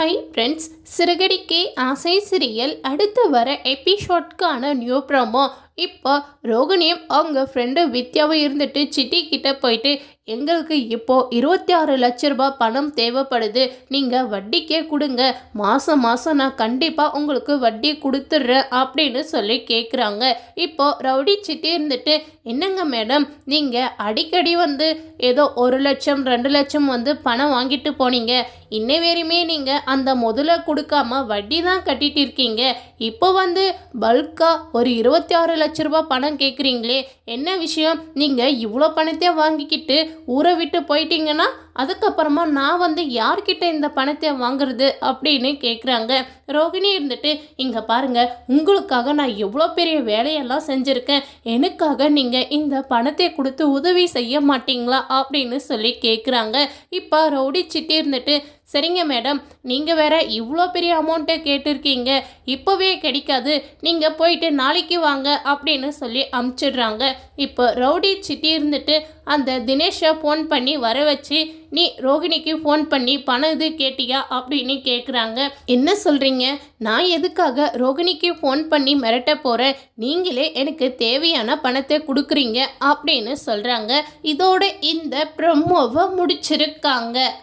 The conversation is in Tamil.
ஹை ஃப்ரெண்ட்ஸ் சிறுகடிக்கே ஆசை சிரியல் அடுத்து வர எபிசோட்கான நியூ ப்ரோமோ இப்போ ரோகிணியும் அவங்க ஃப்ரெண்டு வித்யாவும் இருந்துட்டு சிட்டி கிட்ட போயிட்டு எங்களுக்கு இப்போ இருபத்தி ஆறு லட்ச ரூபாய் பணம் தேவைப்படுது. நீங்கள் வட்டிக்கே கொடுங்க. மாதம் மாதம் நான் கண்டிப்பாக உங்களுக்கு வட்டி கொடுத்துட்றேன் அப்படின்னு சொல்லி கேட்குறாங்க இப்போ ரவுடி சிட்டி இருந்துட்டு என்னங்க மேடம் நீங்கள் அடிக்கடி வந்து ஏதோ ஒரு லட்சம் ரெண்டு லட்சம் வந்து பணம் வாங்கிட்டு போனீங்க. இன்னை வரையுமே நீங்கள் அந்த முதல கொடுக்காம வட்டி தான் கட்டிட்டு இருக்கீங்க. இப்போ வந்து பல்காக ஒரு இருபத்தி ஆறு லட்ச ரூபாய் பணம் கேட்குறீங்களே என்ன விஷயம்? நீங்கள் இவ்வளோ பணத்தை வாங்கிக்கிட்டு ஊரை விட்டு போயிட்டீங்கன்னா அதுக்கப்புறமா நான் வந்து யார்கிட்ட இந்த பணத்தை வாங்குறது அப்படின்னு கேட்குறாங்க ரோகிணி இருந்துட்டு இங்கே பாருங்க உங்களுக்காக நான் எவ்வளோ பெரிய வேலையெல்லாம் செஞ்சுருக்கேன். எனக்காக நீங்கள் இந்த பணத்தை கொடுத்து உதவி செய்ய மாட்டீங்களா? அப்படின்னு சொல்லி கேட்குறாங்க இப்போ ரவுடி சிட்டி இருந்துட்டு சரிங்க மேடம் நீங்கள் வேற இவ்வளோ பெரிய அமௌண்ட்டை கேட்டிருக்கீங்க. இப்போவே கிடைக்காது. நீங்கள் போயிட்டு நாளைக்கு வாங்க அப்படின்னு சொல்லி அமுச்சிடுறாங்க. இப்போ ரவுடி சிட்டி இருந்துட்டு அந்த தினேஷை ஃபோன் பண்ணி வர வச்சு நீ ரோகிணிக்கு ஃபோன் பண்ணி பணம் இது கேட்டியா? அப்படின்னு கேட்குறாங்க என்ன சொல்கிறீங்க நான் எதுக்காக ரோகிணிக்கு ஃபோன் பண்ணி மிரட்ட போகிறேன் நீங்களே எனக்கு தேவையான பணத்தை கொடுக்குறீங்க அப்படின்னு சொல்கிறாங்க இதோட இந்த ப்ரொமோவை முடிச்சிருக்காங்க.